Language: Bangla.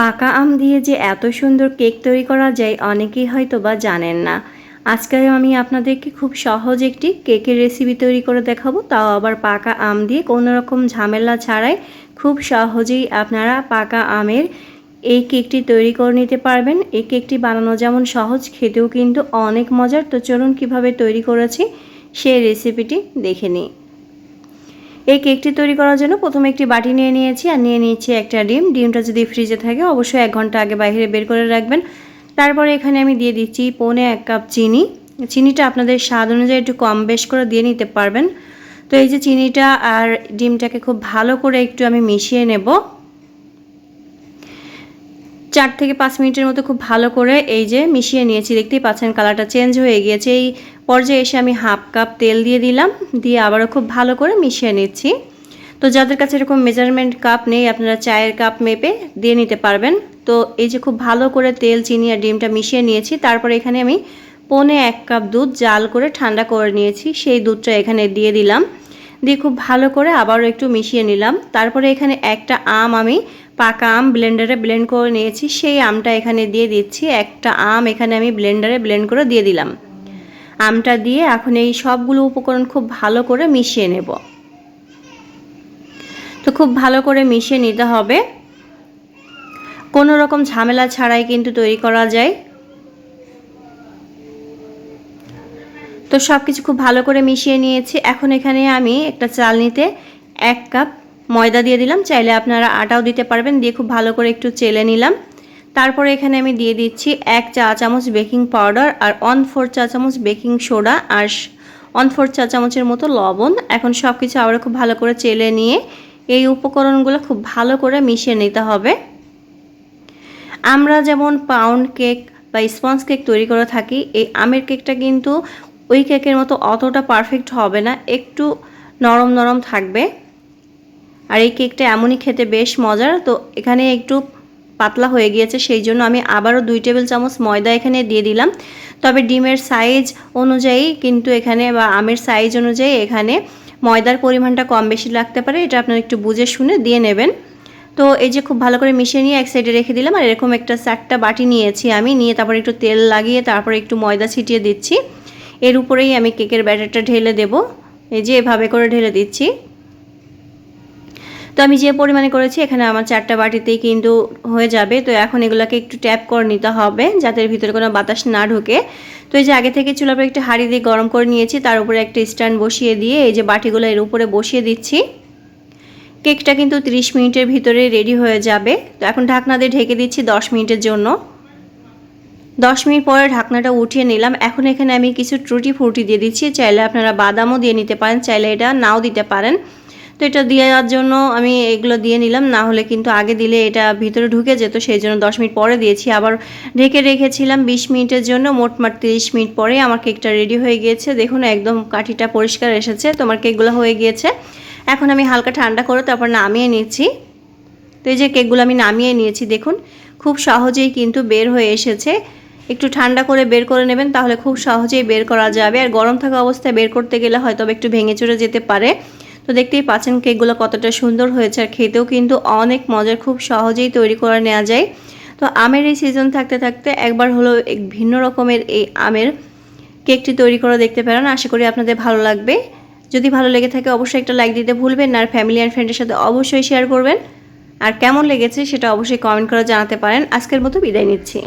পাকা আম দিয়ে যে এত সুন্দর কেক তৈরি করা যায় অনেকেই হয়তো বা জানেন না। আজকে আমি আপনাদেরকে খুব সহজ একটি কেকের রেসিপি তৈরি করে দেখাবো। তাও আবার পাকা আম দিয়ে কোনো রকম ঝামেলা ছাড়াই খুব সহজেই আপনারা পাকা আমের এই কেকটি তৈরি করে নিতে পারবেন। এই কেকটি বানানো যেমন সহজ, খেতেও কিন্তু অনেক মজার। তো চলুন কীভাবে তৈরি করেছি সেই রেসিপিটি দেখে নিই। এই কেকটি তৈরি করার জন্য প্রথমে একটি বাটি নিয়ে নিয়েছি আর নিয়ে নিয়েছি একটা ডিম। ডিমটা যদি ফ্রিজে থাকে অবশ্যই এক ঘণ্টা আগে বাইরে বের করে রাখবেন। তারপরে এখানে আমি দিয়ে দিচ্ছি পৌনে এক কাপ চিনি। চিনিটা আপনাদের স্বাদ অনুযায়ী একটু কম বেশ করে দিয়ে নিতে পারবেন। তো এই যে চিনিটা আর ডিমটাকে খুব ভালো করে একটু আমি মিশিয়ে নেব। চার থেকে পাঁচ মিনিটের মতো খুব ভালো করে এই যে মিশিয়ে নিয়েছি। দেখতেই পাচ্ছেন কালারটা চেঞ্জ হয়ে গিয়েছে। এই পর্যায়ে এসে আমি হাফ কাপ তেল দিয়ে দিলাম, দিয়ে আবারও খুব ভালো করে মিশিয়ে নিচ্ছি। তো যাদের কাছে এরকম মেজারমেন্ট কাপ নেই, আপনারা চায়ের কাপ মেপে দিয়ে নিতে পারবেন। তো এই যে খুব ভালো করে তেল, চিনি আর ডিমটা মিশিয়ে নিয়েছি, তারপরে এখানে আমি পনে এক কাপ দুধ জাল করে ঠান্ডা করে নিয়েছি, সেই দুধটা এখানে দিয়ে দিলাম। দিয়ে খুব ভালো করে আবারও একটু মিশিয়ে নিলাম। তারপরে এখানে একটা আম আমি পাকা আম ব্লেন্ডারে ব্লেন্ড করে নিয়েছি, সেই আমটা এখানে দিয়ে দিচ্ছি। একটা আম এখানে আমি ব্লেন্ডারে ব্লেন্ড করে দিয়ে দিলাম। আমটা দিয়ে এখন এই সবগুলো উপকরণ খুব ভালো করে মিশিয়ে নেব। তো খুব ভালো করে মিশিয়ে নিতে হবে। কোনো রকম ঝামেলা ছাড়াই কিন্তু তৈরি করা যায়। তো সব কিছু খুব ভালো করে মিশিয়ে নিয়েছি। এখন এখানে আমি একটা চালনিতে এক কাপ ময়দা দিয়ে দিলাম। চাইলে আপনারা আটাও দিতে পারবেন। দিয়ে খুব ভালো করে একটু চেলে নিলাম। তারপরে এখানে আমি দিয়ে দিচ্ছি এক চা চামচ বেকিং পাউডার আর ওয়ান ফোর চা চামচ বেকিং সোডা আর ওয়ান ফোর চা চামচের মতো লবণ। এখন সব কিছু আবার খুব ভালো করে চেলে নিয়ে এই উপকরণগুলো খুব ভালো করে মিশিয়ে নিতে হবে। আমরা যেমন পাউন্ড কেক বা স্পঞ্জ কেক তৈরি করে থাকি, এই আমের কেকটা কিন্তু ওই কেকের মতো অতটা পারফেক্ট হবে না, একটু নরম নরম থাকবে। আর এই কেকটা এমনই খেতে বেশ মজার। তো এখানে একটু পাতলা হয়ে গিয়েছে, সেই জন্য আমি আবারও দুই টেবিল চামচ ময়দা এখানে দিয়ে দিলাম। তবে ডিমের সাইজ অনুযায়ী কিন্তু এখানে বা আমের সাইজ অনুযায়ী এখানে ময়দার পরিমাণটা কম বেশি লাগতে পারে, এটা আপনারা একটু বুঝে শুনে দিয়ে নেবেন। তো এই যে খুব ভালো করে মিশিয়ে নিয়ে এক সাইডে রেখে দিলাম, আর এরকম একটা চারটা বাটি নিয়েছি আমি, নিয়ে তারপর একটু তেল লাগিয়ে তারপরে একটু ময়দা ছিটিয়ে দিচ্ছি। এর উপরেই আমি কেকের ব্যাটারটা ঢেলে দেব, এই যে এভাবে করে ঢেলে দিচ্ছি। তো আমি যে পরিমাণে করেছি, এখানে আমার চারটা বাটিতেই কিন্তু হয়ে যাবে। তো এখন এগুলোকে একটু ট্যাপ করে নিতে হবে, যাতে ভিতরে কোনো বাতাস না ঢোকে। তো এই যে আগে থেকে চুলার উপরে একটা হাঁড়ি দিয়ে গরম করে নিয়েছি, তার উপরে একটা স্ট্যান্ড বসিয়ে দিয়ে এই যে বাটিগুলো এর উপরে বসিয়ে দিচ্ছি। কেকটা কিন্তু 30 মিনিটের ভিতরে রেডি হয়ে যাবে। তো এখন ঢাকনা দিয়ে ঢেকে দিচ্ছি 10 মিনিটের জন্য। 10 মিনিট পরে ঢাকনাটা উঠিয়ে নিলাম। এখন এখানে আমি কিছু ত্রুটি ফ্রুটি দিয়ে দিচ্ছি। চাইলে আপনারা বাদামও দিয়ে নিতে পারেন, চাইলে এটা নাও দিতে পারেন। তো এটা দেওয়ার জন্য আমি এগুলো দিয়ে নিলাম। না হলে কিন্তু আগে দিলে এটা ভিতরে ঢুকে যেত, সেই জন্য দশ মিনিট পরে দিয়েছি। আবার ঢেকে রেখেছিলাম বিশ মিনিটের জন্য মোটমাট তিরিশ মিনিট পরে আমার কেকটা রেডি হয়ে গিয়েছে। দেখুন, একদম কাঠিটা পরিষ্কার এসেছে, তোমার কেকগুলো হয়ে গিয়েছে। এখন আমি হালকা ঠান্ডা করে তারপর নামিয়ে নিচ্ছি। তো এই যে কেকগুলো আমি নামিয়ে নিয়েছি, দেখুন, খুব সহজেই কিন্তু বের হয়ে এসেছে। একটু ঠান্ডা করে বের করে নেবেন, তাহলে খুব সহজেই বের করা যাবে। আর গরম থাকা অবস্থায় বের করতে গেলে হয়তো একটু ভেঙে চড়ে যেতে পারে। তো দেখতেই পাচ্ছেন কেকগুলো কতটা সুন্দর হয়েছে আর খেতেও কিন্তু অনেক মজার, খুব সহজেই তৈরি করে নেওয়া যায়। তো আমের এই সিজন থাকতে থাকতে একবার হলো এক ভিন্ন রকমের এই আমের কেকটি তৈরি করে দেখতে পারেন আশা করি আপনাদের ভালো লাগবে। যদি ভালো লেগে থাকে অবশ্যই একটা লাইক দিতে ভুলবেন না, আর ফ্যামিলি অ্যান্ড ফ্রেন্ডের সাথে অবশ্যই শেয়ার করবেন। আর কেমন লেগেছে সেটা অবশ্যই কমেন্ট করে জানাতে পারেন। আজকের মতো বিদায় নিচ্ছি।